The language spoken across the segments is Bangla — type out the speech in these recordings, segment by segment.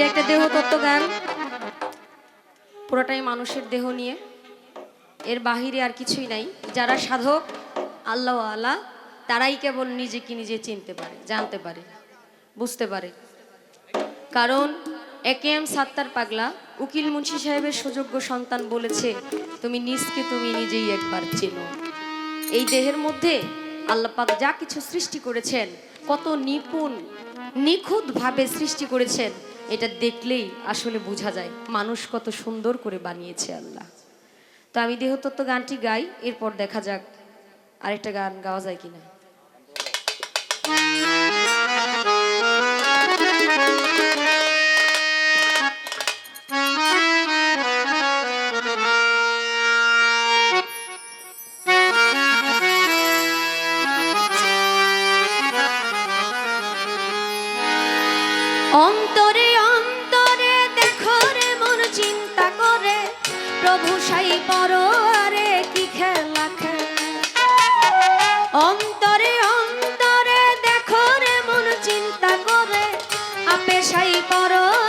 এটা একটা দেহ তত্ত্ব জ্ঞান পুরোটাই মানুষের দেহ নিয়ে। এর বাহিরে আর কিছুই নাই। যারা সাধক আল্লাহ আল্লাহ তারাই কেবল নিজেকে নিজে চিনতে পারে, জানতে পারে, বুঝতে পারে। কারণ একে এম সাত্তার পাগলা উকিল মুন্সি সাহেবের সুযোগ্য সন্তান বলেছে, তুমি নিজকে তুমি নিজেই একবার চেনো। এই দেহের মধ্যে আল্লাহ পাক যা কিছু সৃষ্টি করেছেন, কত নিপুণ, নিখুঁতভাবে সৃষ্টি করেছেন এটা দেখলেই আসলে বোঝা যায়, মানুষ কত সুন্দর করে বানিয়েছে আল্লাহ। তো আমি দেহতত্ত্ব গানটি গাই, এরপর দেখা যাক আরেকটা গান গাওয়া যায় কিনা। প্রভু সাই পরে কি খেলা অন্তরে অন্তরে দেখো রে মন চিন্তা করে, আপে সাই পরে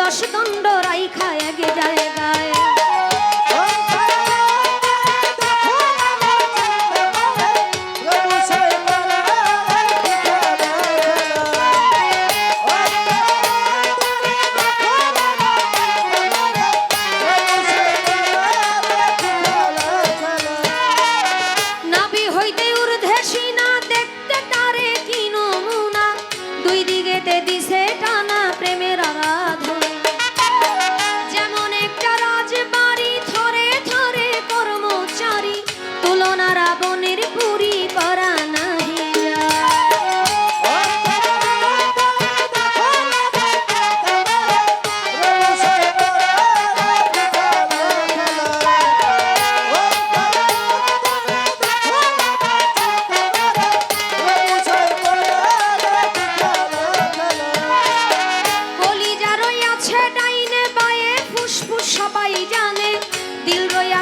দশ দণ্ড রাইখা এগে যায় গায়ে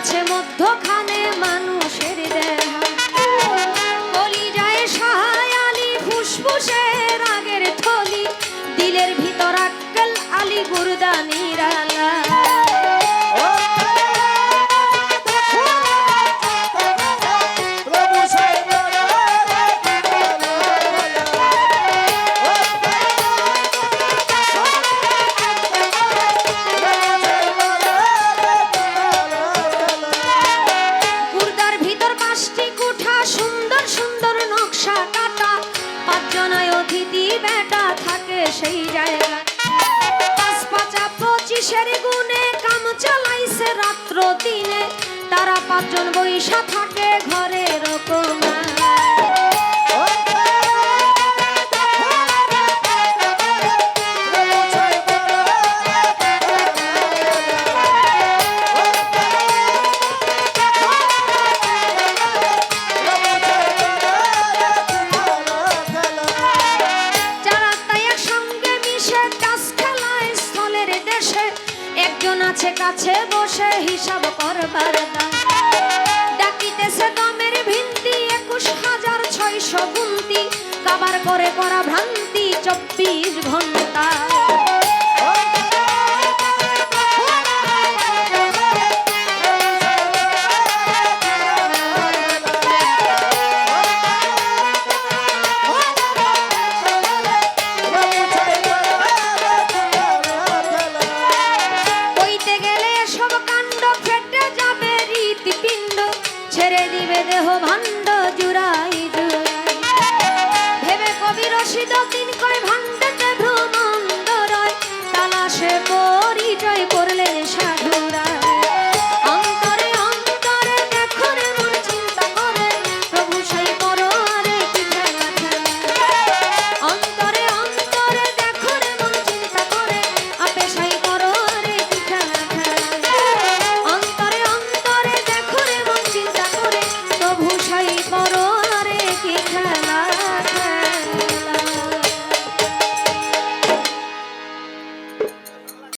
দিল মধ্যখানে মানুষের দেহ। কলিজায় সহায় আলী ফুসফুসের আগের থলি, দিলের ভিতর আক্কেল আলী গুরদানির আলা। পঁচিশের গুণে কাম চালাইছে রাত্র দিনে। তারা পাঁচজন বৈশা থাকে আছে কাছে বসে হিসাব করবার দায়। ডাকিতেছে দমের ভিন্তি একুশ হাজার ছয়শো গুন্তি কাবার করে করা ভ্রান্তি চব্বিশ দেহ ভান্ড জুড়াই জুড়াই। ভেবে কবি রশিদ